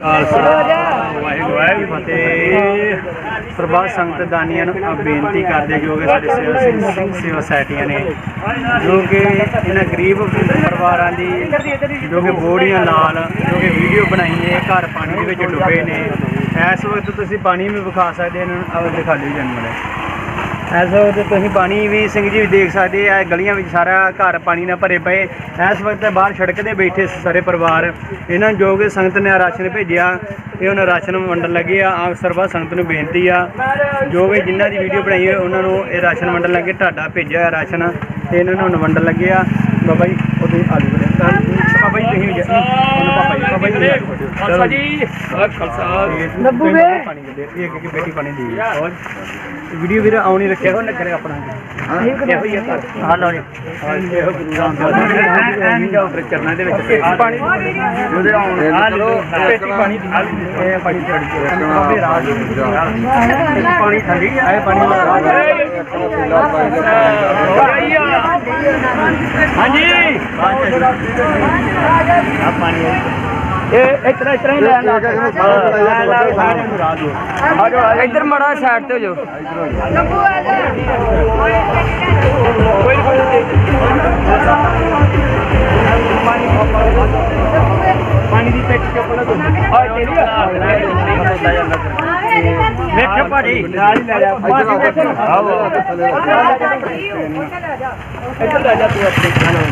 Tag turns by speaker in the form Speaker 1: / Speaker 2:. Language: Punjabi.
Speaker 1: ਖਾਲਸਾ, ਵਾਹਿਗੁਰੂ ਵਾਹਿਗੁਰੂ ਫਤਿਹ। ਸਰਬੱਤ ਸੰਗਤ ਦਾਨੀਆਂ ਨੂੰ ਆ ਬੇਨਤੀ ਕਰਦੇ ਜੋ ਕਿ ਸਾਡੇ ਸੇਵਾ ਸਿੰਘ ਸੇਵਾ ਸੋਸਾਇਟੀਆਂ ਨੇ, ਜੋ ਕਿ ਇਹਨਾਂ ਗਰੀਬ ਪਰਿਵਾਰਾਂ ਦੀ, ਜੋ ਕਿ ਬੋੜੀਆਂ ਨਾਲ, ਜੋ ਕਿ ਵੀਡੀਓ ਬਣਾਈ ਹੈ ਘਰ ਪਾਣੀ ਦੇ ਵਿੱਚ ਡੁੱਬੇ ਨੇ। ਇਸ ਵਕਤ ਤੁਸੀਂ ਪਾਣੀ ਵੀ ਵਿਖਾ ਸਕਦੇ ਇਹਨਾਂ ਨੂੰ ਆਹ ਦਿਖਾ ਲਿਓ ਜਨਮਲੇ ਇਸ ਵਕਤ ਤੁਸੀਂ ਪਾਣੀ ਵੀ ਸਿੰਘ ਜੀ ਵੀ ਦੇਖ ਸਕਦੇ ਆ ਗਲੀਆਂ ਵਿੱਚ ਸਾਰਾ ਘਰ ਪਾਣੀ ਨਾਲ ਭਰੇ ਪਏ। ਇਸ ਵਕਤ ਬਾਹਰ ਸੜਕ ਤੇ ਬੈਠੇ ਸਾਰੇ ਪਰਿਵਾਰ। ਇਹਨਾਂ ਨੂੰ ਜੋ ਕਿ ਸੰਗਤ ਨੇ ਰਾਸ਼ਨ ਭੇਜਿਆ, ਇਹ ਉਹਨਾਂ ਰਾਸ਼ਨ ਵੰਡਣ ਲੱਗੇ ਆ। ਆਪ ਸਰਬੱਤ ਸੰਗਤ ਨੂੰ ਬੇਨਤੀ ਆ, ਜੋ ਵੀ ਜਿਨ੍ਹਾਂ ਦੀ ਵੀਡੀਓ ਬਣਾਈ ਹੈ ਉਹਨਾਂ ਨੂੰ ਇਹ ਰਾਸ਼ਨ ਵੰਡਣ ਲੱਗੇ, ਤੁਹਾਡਾ ਭੇਜਿਆ ਰਾਸ਼ਨ, ਤੇ ਇਹਨਾਂ ਨੂੰ ਹੁਣ ਵੰਡਣ ਲੱਗੇ ਆ। ਬਾਬਾ ਜੀ ਉਹ ਤੁਸੀਂ ਆਲੂ ਬਣੇ ਤਾਂ ਬਾਬਾ ਜੀ ਤੁਸੀਂ ਵੀ ਜਾ- ਉਹਨੂੰ ਪਾਪਾ ਜੀ ਬਾਬਾ ਜੀ
Speaker 2: ਖਾਲਸਾ ਜੀ ਖਾਲਸਾ
Speaker 1: ਲੱਭੂ ਵੇ ਪਾਣੀ ਦੇ ਦੇ ਇੱਕ ਇੱਕ ਬੇਟੀ ਪਾਣੀ ਦੀ ਹੋਰ ਵੀਡੀਓ ਵੀਰ ਆਉਣੀ ਰੱਖਿਆ ਹੋ ਨਗਰੇ ਆਪਣਾ ਇਹੋ ਹੀ ਆ ਘਰ ਹਾਂ ਲਓ ਜੀ ਇਹੋ ਗੁਰੂ ਰਾਮਦਾਸ ਜੀ ਐ ਨਹੀਂ ਜਾਓ ਫਿਰ ਚਰਨਾਂ ਦੇ ਵਿੱਚ ਪਾਣੀ ਉਹਦੇ ਆਉਣ ਆ ਲਓ ਬੇਟੀ ਪਾਣੀ ਦੀ ਇਹ ਪਾਣੀ ਚੜ ਕੇ ਬਾਬੇ ਰਾਜ ਪਾਣੀ ਠੰਡੀ ਇਹ ਪਾਣੀ ਹਾਂਜੀ ਆ ਪਾਣੀ ਇਹ ਇਤਨਾ ਇਤਨਾ ਹੀ ਲੈਣ ਲੱਗ ਦਿਓ
Speaker 2: ਇੱਧਰ ਮੜਾ ਸਾਈਡ ਤੇ ਹੋ ਜਾਓ।
Speaker 1: ਪਾਣੀ ਦੀ ਪੈਟੀ ਚੁੱਕ ਲਓ। ਆ ਤੇਰੀ ਵੇਖੋ ਭਾਜੀ। ਨਾਲ ਹੀ ਲੈ ਜਾ। ਪਾਣੀ ਵੇਖੋ ਆਓ। ਇੱਧਰ ਲੈ ਜਾ ਤੂੰ ਆਪਣੇ।